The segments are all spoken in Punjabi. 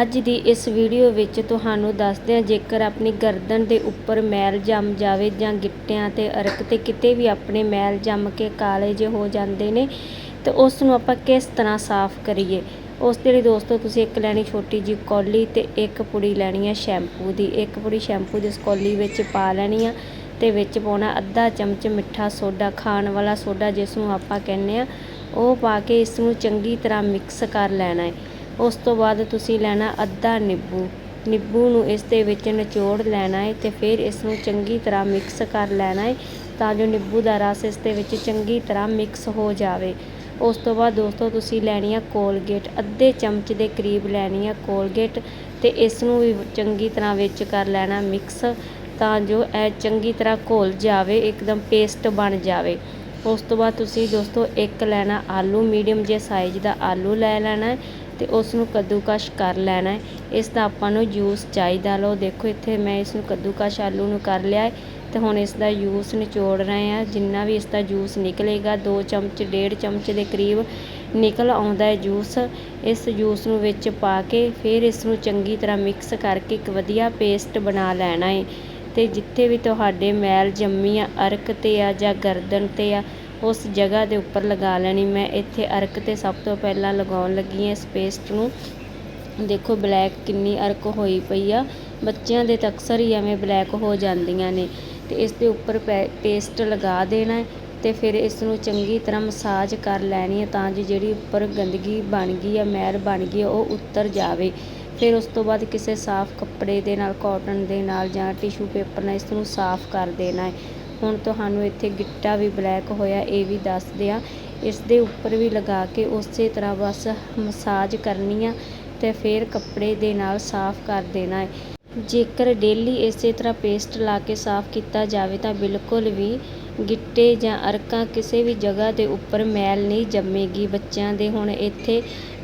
ਅੱਜ ਦੀ ਇਸ ਵੀਡੀਓ ਵਿੱਚ ਤੁਹਾਨੂੰ ਦੱਸਦੇ ਹਾਂ, ਜੇਕਰ ਆਪਣੀ ਗਰਦਨ ਦੇ ਉੱਪਰ ਮੈਲ ਜੰਮ ਜਾਵੇ ਜਾਂ ਗਿੱਟਿਆਂ ਤੇ ਅਰਕ ਤੇ ਕਿਤੇ ਵੀ ਆਪਣੇ ਮੈਲ ਜੰਮ ਕੇ ਕਾਲੇ ਜਿਹੇ ਹੋ ਜਾਂਦੇ ਨੇ, ਤੇ ਉਸ ਨੂੰ ਆਪਾਂ ਕਿਸ ਤਰ੍ਹਾਂ ਸਾਫ਼ ਕਰੀਏ? ਉਸ ਦੇ ਲਈ ਦੋਸਤੋ, ਤੁਸੀਂ ਇੱਕ ਲੈਣੀ ਛੋਟੀ ਜਿਹੀ ਕੌਲੀ ਤੇ ਇੱਕ ਪੁੜੀ ਲੈਣੀ ਹੈ ਸ਼ੈਂਪੂ ਦੀ। ਇੱਕ ਪੁੜੀ ਸ਼ੈਂਪੂ ਦੀ ਇਸ ਕੌਲੀ ਵਿੱਚ ਪਾ ਲੈਣੀ ਆ ਤੇ ਵਿੱਚ ਪਾਉਣਾ ਅੱਧਾ ਚਮਚ ਮਿੱਠਾ ਸੋਡਾ, ਖਾਣ ਵਾਲਾ ਸੋਡਾ ਜਿਸ ਨੂੰ ਆਪਾਂ ਕਹਿੰਦੇ ਆ, ਉਹ ਪਾ ਕੇ ਇਸ ਨੂੰ ਚੰਗੀ ਤਰ੍ਹਾਂ ਮਿਕਸ ਕਰ ਲੈਣਾ ਹੈ। ਉਸ ਤੋਂ ਬਾਅਦ ਤੁਸੀਂ ਲੈਣਾ ਅੱਧਾ ਨਿੰਬੂ। ਨਿੰਬੂ ਨੂੰ ਇਸ ਦੇ ਵਿੱਚ ਨਿਚੋੜ ਲੈਣਾ ਹੈ ਤੇ ਫਿਰ ਇਸ ਨੂੰ ਚੰਗੀ ਤਰ੍ਹਾਂ ਮਿਕਸ ਕਰ ਲੈਣਾ ਹੈ ਤਾਂ ਜੋ ਨਿੰਬੂ ਦਾ ਰਸ ਇਸ ਦੇ ਵਿੱਚ ਚੰਗੀ ਤਰ੍ਹਾਂ ਮਿਕਸ ਹੋ ਜਾਵੇ। ਉਸ ਤੋਂ ਬਾਅਦ ਦੋਸਤੋ ਤੁਸੀਂ ਲੈਣੀ ਆ ਕੋਲਗੇਟ। ਅੱਧੇ ਚਮਚ ਦੇ ਕਰੀਬ ਲੈਣੀ ਆ ਕੋਲਗੇਟ ਤੇ ਇਸ ਨੂੰ ਵੀ ਚੰਗੀ ਤਰ੍ਹਾਂ ਵਿੱਚ ਕਰ ਲੈਣਾ ਮਿਕਸ ਤਾਂ ਜੋ ਇਹ ਚੰਗੀ ਤਰ੍ਹਾਂ ਘੋਲ ਜਾਵੇ, ਇੱਕਦਮ ਪੇਸਟ ਬਣ ਜਾਵੇ। ਉਸ ਤੋਂ ਬਾਅਦ ਤੁਸੀਂ ਦੋਸਤੋ ਇੱਕ ਲੈਣਾ ਆਲੂ ਮੀਡੀਅਮ ਜੇ ਸਾਈਜ਼ ਦਾ ਆਲੂ ਲੈ ਲੈਣਾ ਹੈ ਤੇ ਉਸ ਨੂੰ ਕੱਦੂਕਸ਼ ਕਰ ਲੈਣਾ ਇਸ ਦਾ ਆਪਾਂ ਨੂੰ ਜੂਸ ਚਾਹੀਦਾ ਲਓ। ਦੇਖੋ ਇੱਥੇ ਮੈਂ ਇਸ ਨੂੰ ਕੱਦੂਕਸ਼ ਆਲੂ ਨੂੰ ਕਰ ਲਿਆ ਹੈ ਤੇ ਹੁਣ ਇਸ ਦਾ ਜੂਸ ਨਿਚੋੜ ਰਹੇ ਆ ਜਿੰਨਾ ਵੀ ਇਸ ਦਾ ਜੂਸ ਨਿਕਲੇਗਾ 2 ਚਮਚ, ਡੇਢ ਚਮਚ ਦੇ ਕਰੀਬ ਨਿਕਲ ਆਉਂਦਾ ਹੈ ਜੂਸ ਇਸ ਜੂਸ ਨੂੰ ਵਿੱਚ ਪਾ ਕੇ ਫਿਰ ਇਸ ਨੂੰ ਚੰਗੀ ਤਰ੍ਹਾਂ ਮਿਕਸ ਕਰਕੇ ਇੱਕ ਵਧੀਆ ਪੇਸਟ ਬਣਾ ਲੈਣਾ ਹੈ। ਤੇ ਜਿੱਥੇ ਵੀ ਤੁਹਾਡੇ ਮੈਲ ਜੰਮੀ ਆ, ਅਰਕ ਤੇ ਆ ਜਾਂ ਗਰਦਨ ਤੇ ਆ ਉਸ ਜਗ੍ਹਾ ਦੇ ਉੱਪਰ ਲਗਾ ਲੈਣੀ। ਮੈਂ ਇੱਥੇ ਅਰਕ ਤੇ ਸਭ ਤੋਂ ਪਹਿਲਾਂ ਲਗਾਉਣ ਲੱਗੀ ਹਾਂ ਇਸ ਪੇਸਟ ਨੂੰ। ਦੇਖੋ, ਬਲੈਕ ਕਿੰਨੀ ਅਰਕ ਹੋਈ ਪਈ ਆ। ਬੱਚਿਆਂ ਦੇ ਤਾਂ ਅਕਸਰ ਹੀ ਐਵੇਂ ਬਲੈਕ ਹੋ ਜਾਂਦੀਆਂ ਨੇ। ਤੇ ਇਸ ਦੇ ਉੱਪਰ ਪੇਸਟ ਲਗਾ ਦੇਣਾ ਹੈ ਤੇ ਫਿਰ ਇਸ ਨੂੰ ਚੰਗੀ ਤਰ੍ਹਾਂ ਮਸਾਜ ਕਰ ਲੈਣੀ ਹੈ ਤਾਂ ਜੋ ਜਿਹੜੀ ਉੱਪਰ ਗੰਦਗੀ ਬਣ ਗਈ ਆ ਮੈਲ ਬਣ ਗਈ ਉਹ ਉਤਰ ਜਾਵੇ। ਫਿਰ ਉਸ ਤੋਂ ਬਾਅਦ ਕਿਸੇ ਸਾਫ਼ ਕੱਪੜੇ ਦੇ ਨਾਲ, ਕਾਟਨ ਦੇ ਨਾਲ ਜਾਂ ਟਿਸ਼ੂ ਪੇਪਰ ਨਾਲ ਇਸ ਨੂੰ ਸਾਫ਼ ਕਰ ਦੇਣਾ ਹੈ। ਹੁਣ ਤੁਹਾਨੂੰ ਇੱਥੇ ਗਿੱਟਾ ਵੀ ਬਲੈਕ ਹੋਇਆ, ਇਹ ਵੀ ਦੱਸਦੇ ਆ। ਇਸ ਦੇ ਉੱਪਰ ਵੀ ਲਗਾ ਕੇ ਉਸੇ ਤਰ੍ਹਾਂ ਬਸ ਮਸਾਜ ਕਰਨੀ ਆ ਤੇ ਫਿਰ ਕੱਪੜੇ ਦੇ ਨਾਲ ਸਾਫ਼ ਕਰ ਦੇਣਾ ਹੈ ਜੇਕਰ ਡੇਲੀ ਇਸੇ ਤਰ੍ਹਾਂ ਪੇਸਟ ਲਾ ਕੇ ਸਾਫ਼ ਕੀਤਾ ਜਾਵੇ ਤਾਂ ਬਿਲਕੁਲ ਵੀ ਗਿੱਟੇ ਜਾਂ ਅਰਕਾਂ ਕਿਸੇ ਵੀ ਜਗ੍ਹਾ ਦੇ ਉੱਪਰ ਮੈਲ ਨਹੀਂ ਜੰਮੇਗੀ। ਬੱਚਿਆਂ ਦੇ ਹੁਣ ਇੱਥੇ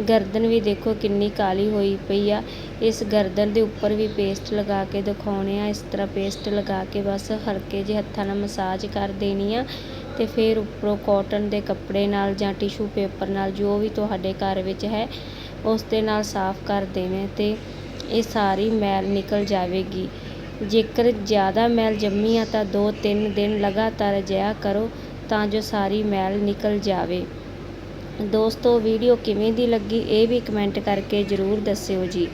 ਗਰਦਨ ਵੀ ਦੇਖੋ ਕਿੰਨੀ ਕਾਲੀ ਹੋਈ ਪਈ ਆ। ਇਸ ਗਰਦਨ ਦੇ ਉੱਪਰ ਵੀ ਪੇਸਟ ਲਗਾ ਕੇ ਦਿਖਾਉਣੇ ਆ। ਇਸ ਤਰ੍ਹਾਂ ਪੇਸਟ ਲਗਾ ਕੇ ਬਸ ਹਲਕੇ ਜਿਹੇ ਹੱਥਾਂ ਨਾਲ ਮਸਾਜ ਕਰ ਦੇਣੀ ਆ ਤੇ ਫਿਰ ਉੱਪਰੋਂ ਕਾਟਨ ਦੇ ਕੱਪੜੇ ਨਾਲ ਜਾਂ ਟਿਸ਼ੂ ਪੇਪਰ ਨਾਲ ਜੋ ਵੀ ਤੁਹਾਡੇ ਘਰ ਵਿੱਚ ਹੈ, ਉਸ ਦੇ ਨਾਲ ਸਾਫ਼ ਕਰ ਦੇਣੇ ਤੇ ਇਹ ਸਾਰੀ ਮੈਲ ਨਿਕਲ ਜਾਵੇਗੀ। ਜੇਕਰ ਜ਼ਿਆਦਾ ਮੈਲ ਜੰਮੀ ਆ ਤਾਂ 2-3 ਦਿਨ ਲਗਾਤਾਰ ਅਜਿਹਾ ਕਰੋ ਤਾਂ ਜੋ ਸਾਰੀ ਮੈਲ ਨਿਕਲ ਜਾਵੇ। ਦੋਸਤੋ, ਵੀਡੀਓ ਕਿਵੇਂ ਦੀ ਲੱਗੀ ਇਹ ਵੀ ਕਮੈਂਟ ਕਰਕੇ ਜ਼ਰੂਰ ਦੱਸਿਓ ਜੀ।